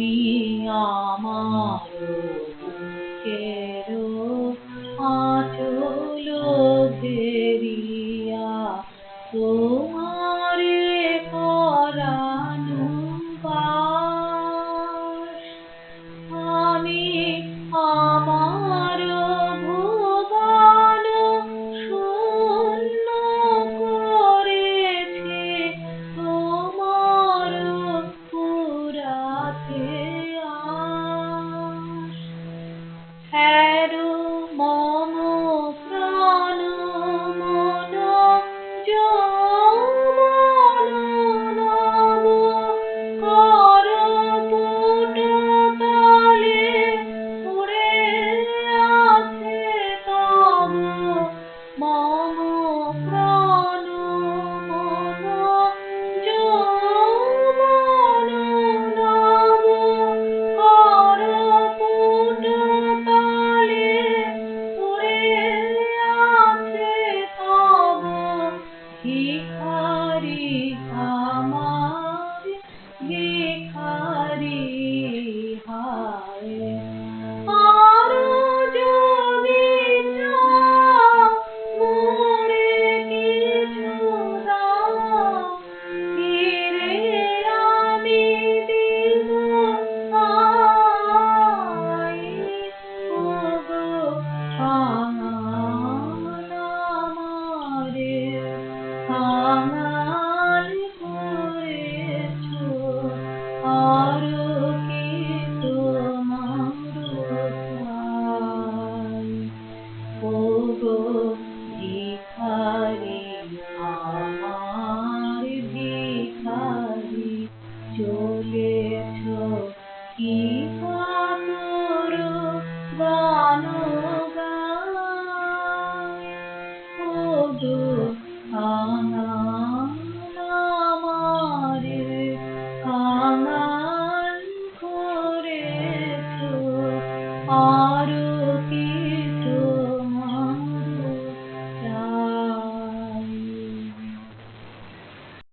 তুমি আমার বুকের আচল ফেরিয়া তো